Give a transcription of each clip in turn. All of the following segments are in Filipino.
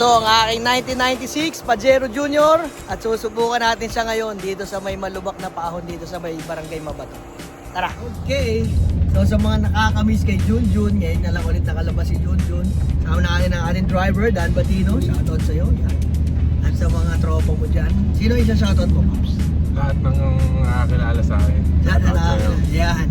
Ito ang aking 1996 Pajero Junior at susubukan natin siya ngayon dito sa may malubak na paahon dito sa may Barangay Mabato. Tara! Okay! So sa mga nakakamiss kay Junjun, ngayon na lang ulit nakalabas si Junjun. Sama natin ang ating driver, Dan Batino. Shoutout sa'yo. Yan. At sa mga tropa mo dyan. Sino isa shoutout mo, Pops? Lahat ng nakakilala sa akin. Yan, Shoutout yan.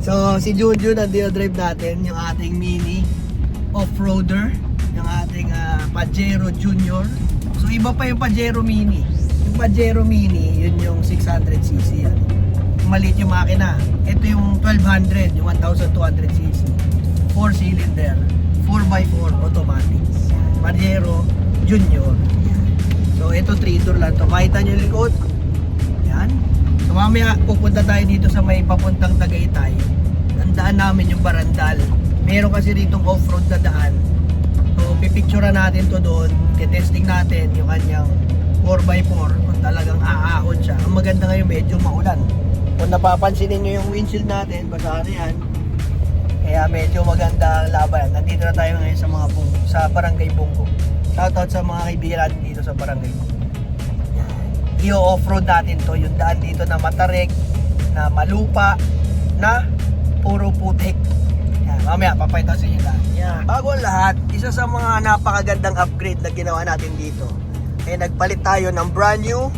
So, si Junjun ang drive natin, yung ating mini off-roader, yung ating ah, Pajero Junior. So, iba pa yung Pajero Mini. Yung Pajero Mini, yun yung 600cc yan. Maliit yung makina. Ito yung 1200, yung 1200cc. 4-cylinder, 4x4 automatic. Pajero Junior. So, ito 3-door lang to. Makita nyo yung likod. Yan. So mamaya pupunta tayo dito sa may papuntang Tagaytay. Ang daan namin yung Barandal. Meron kasi rito off-road na daan. So pipicturean natin to doon. Testing natin yung kanyang 4x4 kung talagang aahon siya. Ang maganda ngayon medyo maulan. Kung napapansin niyo yung windshield natin, basa na yan. Kaya medyo maganda ang laban. Nandito na tayo ngayon sa mga bung sa Barangay Bungo. Shoutout sa mga kaibigan dito sa Barangay Bungo i-off-road natin to yung daan dito na matarik na malupa na puro putik mamaya papayta sa inyo lahat yan. bago ang lahat isa sa mga napakagandang upgrade na ginawa natin dito ay nagpalit tayo ng brand new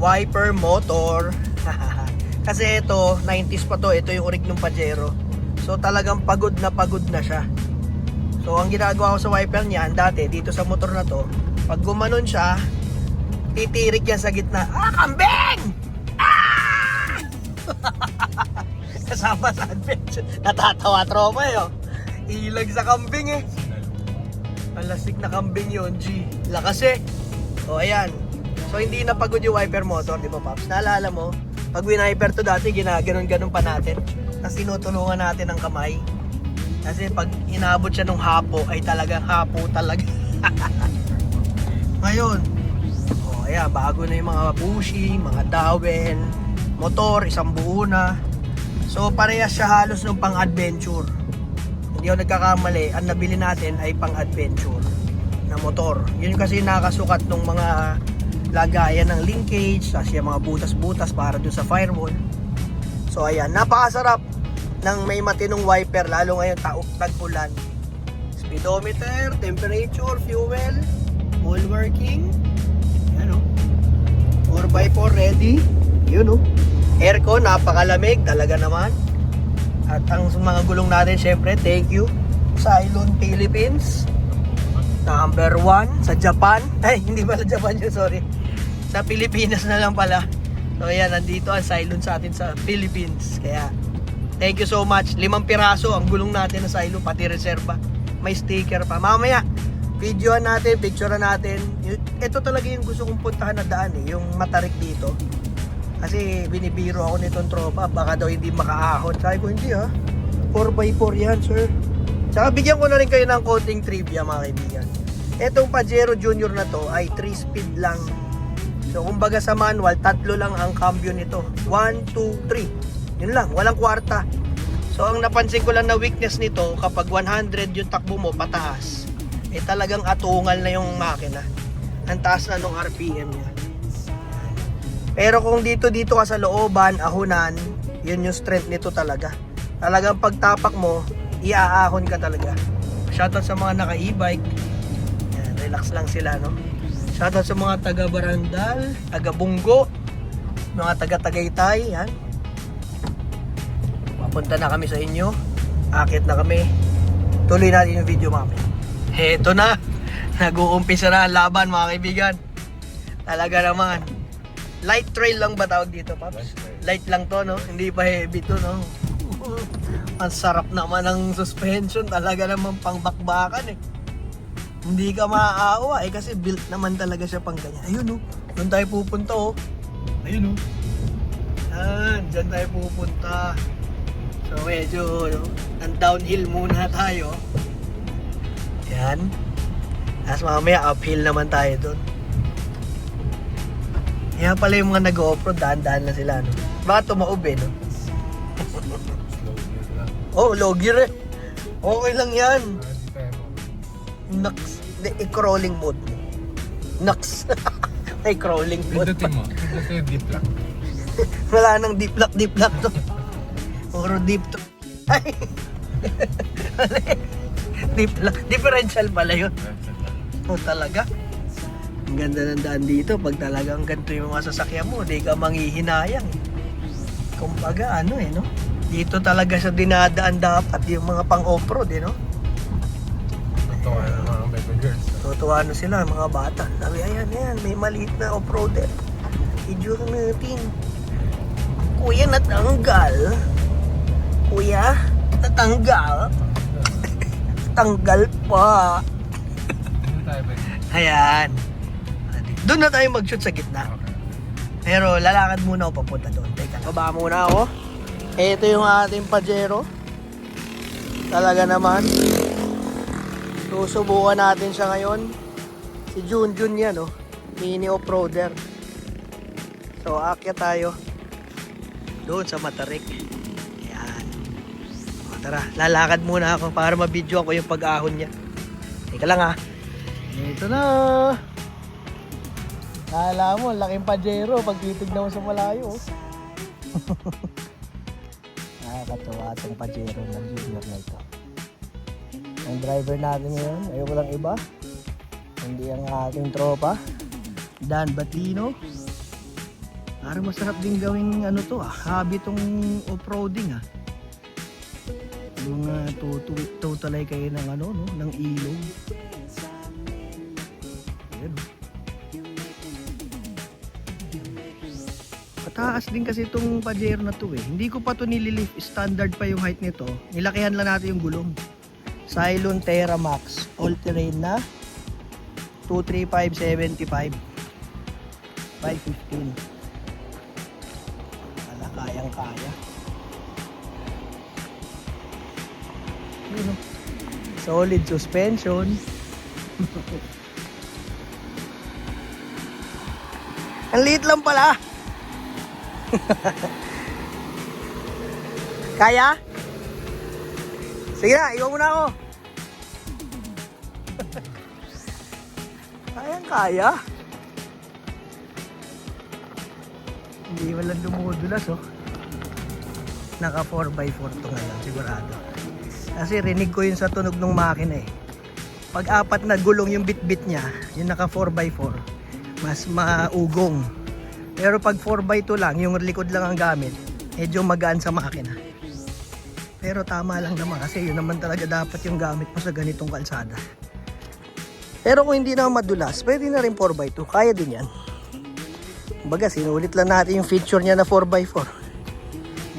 wiper motor kasi ito 90s pa to ito yung orig ng Pajero so talagang pagod na pagod na siya so ang ginagawa ko sa wiper niyan dati dito sa motor na to pag gumanon siya titirik yan sa gitna. Ah, kambing! Ah! Kasama sa adventure. Natatawa tropa eh, oh. Ilag sa kambing eh. Malasik na kambing yun, G. Lakas eh. O, ayan. So, hindi na pagod yung wiper motor, di ba, Paps? Naalala mo, pag winiper to dati, ginaganon-ganon pa natin. Tapos tinutulungan natin ang kamay. Kasi pag inabot siya ng hapo, ay talagang hapo talaga. Ngayon, oh, ayan, bago na yung mga bushing, mga dawen, motor, isang buo na. So, parehas siya halos ng pang-adventure. Hindi ako nagkakamali, ang nabili natin ay pang-adventure na motor. Yun kasi nakasukat ng mga lagayan ng linkage, tapos yung mga butas-butas para dun sa firewall. So, ayan, napakasarap ng may matinong wiper, lalo ngayon taok tag-ulan. Speedometer, temperature, fuel, all working. Yan o. 4x4 ready. Yun o. Aircon, napakalamig. Talaga naman. At ang mga gulong natin, syempre, thank you. Cylon Philippines. Number 1 sa Japan. Ay, hindi pala Japan yun, sorry. Sa Pilipinas na lang pala. So, ayan, nandito ang Cylon sa atin sa Philippines. Kaya, thank you so much. Limang piraso ang gulong natin na Cylon, pati reserva. May sticker pa. Mamaya, videoan natin, picturean natin. Ito talaga yung gusto kong puntahan na daan eh, yung matarik dito. Kasi binibiro ako nitong tropa, baka daw hindi makaahon. Sabi ko, hindi ha. 4x4 yan, sir. Tsaka bigyan ko na rin kayo ng konting trivia mga kaibigan. Etong Pajero Junior na to ay 3 speed lang. So kumbaga sa manual, tatlo lang ang cambio nito. 1, 2, 3. Yun lang, walang kwarta. So ang napansin ko lang na weakness nito, kapag 100 yung takbo mo pataas, eh talagang atungal na yung makina. Ang taas na nung RPM niya. Pero kung dito dito ka sa looban, ahunan, yun yung strength nito talaga. Talagang pagtapak mo, iaahon ka talaga. Shoutout sa mga naka e-bike. Yan, relax lang sila, no? Shoutout sa mga taga Barandal, taga Bunggo, mga taga Tagaytay, yan. Papunta na kami sa inyo. Akit na kami. Tuloy natin yung video mamaya. Heto na. Nag-uumpisa na ang laban mga kaibigan. Talaga naman. Light trail lang ba tawag dito, Paps? Light lang to, no? Hindi pa heavy to, no? ang sarap naman ng suspension. Talaga naman pangbakbakan, eh. Hindi ka maaawa, eh. Kasi built naman talaga siya pang ganyan. Ayun, oh. Doon tayo pupunta, oh. Ayun, oh. Yan, dyan tayo pupunta. So, medyo, no? ang downhill muna tayo. Yan. Tapos mamaya, uphill naman tayo doon. Kaya pala yung mga nag-off-road, daan-daan na sila, no? Baka tumaob eh, no? oh, low gear eh. Okay lang yan. Naks. Hindi, i-crawling mode mo. Nox. Ay, crawling mode. Pindutin mo. Pindutin yung deep lock. Wala nang deep lock, deep lock to. Puro deep to. Ay! Deep lock. Differential pala yun. Oh, talaga. Ang ganda ng daan dito. Pag talagang ganito yung mga sasakyan mo, di ka manghihinayang. Kumbaga, ano eh, no? Dito talaga sa dinadaan dapat yung mga pang off-road, eh, no? Nga ng mga baby girls. Tutuwa na sila, mga bata. Sabi, ayan, ayan, may maliit na off-roader. Video natin. Kuya, natanggal. Kuya, natanggal. Tanggal pa. Ayan. Doon na tayo mag-shoot sa gitna. Pero lalakad muna ako papunta doon. Teka, baba muna ako. Ito yung ating Pajero. Talaga naman. Susubukan natin siya ngayon. Si Junjun yan, oh. Mini off-roader. So, akyat tayo. Doon sa Matarik. Ayan. O, tara, lalakad muna ako para mabidyo ako yung pag-ahon niya. Teka lang, ha. Ito na. Kala mo, laking pajero pag titignan mo sa malayo. Nakakatuwa itong pajero ng junior na ito. Ang driver natin ngayon ay walang iba. Hindi ang ating tropa. Dan Batino. Parang masarap din gawing ano to ah. Hobby tong off-roading ah. Yung uh, tutuwid totalay kayo ng ano no, ng ilog. Mataas din kasi itong Pajero na to eh. Hindi ko pa to nililift. Standard pa yung height nito. Nilakihan lang natin yung gulong. Cylon Terra Max. All terrain na. 23575. 515. Wala kayang kaya. Yun, oh. Solid suspension. Ang liit lang pala. Kaya? Sige na, iwan mo na ako. Kayang kaya. Hindi walang dumudulas oh. Naka 4x4 to ngayon, sigurado. Kasi rinig ko yun sa tunog ng makina eh. Pag apat na gulong yung bit-bit niya, yung naka 4x4, mas maugong. Pero pag 4x2 lang, yung likod lang ang gamit, medyo magaan sa makina. Pero tama lang naman kasi yun naman talaga dapat yung gamit mo sa ganitong kalsada. Pero kung hindi naman madulas, pwede na rin 4x2. Kaya din yan. Baga, sinulit lang natin yung feature niya na 4x4.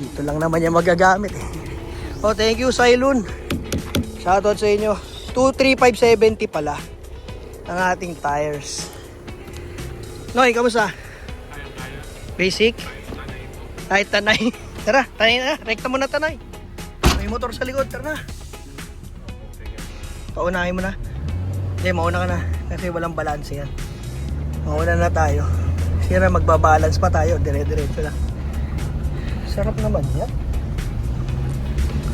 Dito lang naman niya magagamit eh. Oh, thank you, Cylon. Shoutout sa inyo. 23570 pala ang ating tires. Noy, kamusta? Basic? Kahit tanay. Tara, tanay na. Rekta mo na tanay. May motor sa likod. Tara na. Paunahin mo na. Hindi, mauna ka na. Kasi walang balance yan. Mauna na tayo. Sira magbabalance pa tayo. Dire-diretso lang. Sarap naman yan.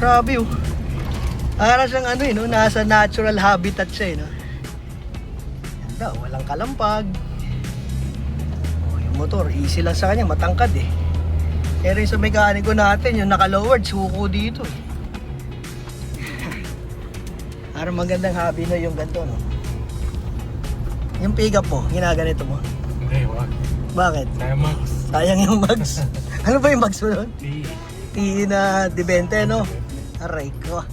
Grabe oh. Para siyang ano eh, no? nasa natural habitat siya eh. No? Ganda, walang kalampag. Motor, easy lang sa kanya, matangkad eh. Pero yung sa mekaniko natin, yung naka-lowered, suko dito eh. Parang magandang hobby no yung ganito, no? Yung pick up mo, ginaganito mo. Hindi, wag. Bakit? Kaya Max. Sayang yung mags. ano ba yung mags mo doon? T. Tii na dibente, no? Aray ko.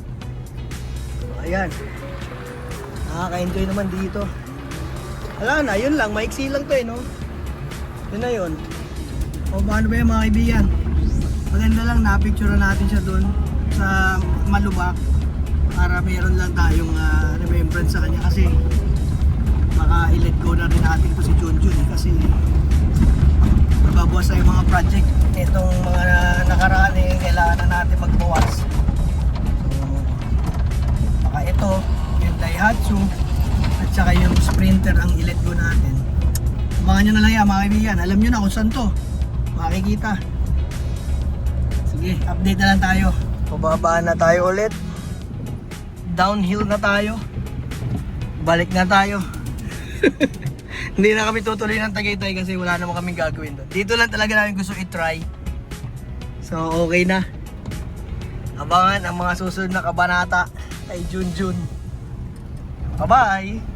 Ayan. Nakaka-enjoy naman dito. Wala na, yun lang. Maiksi lang to eh, no? Yun na yun. O paano ba yung mga kaibigan? Maganda lang na-picture natin siya doon sa Malubak para meron lang tayong ah, remembrance sa kanya kasi baka i-let go na rin natin to si Junjun eh, kasi magbabawas yung mga project itong mga nakaraan eh kailangan na natin magbawas so, baka ito yung Daihatsu at saka yung Sprinter ang i-let go natin abangan nyo na lang yan mga kaibigan alam nyo na kung saan to makikita sige update na lang tayo pababaan na tayo ulit downhill na tayo balik na tayo. Hindi na kami tutuloy ng Tagaytay kasi wala naman kaming gagawin doon. Dito lang talaga namin gusto i-try. So, okay na. Abangan ang mga susunod na kabanata kay Junjun. Bye-bye!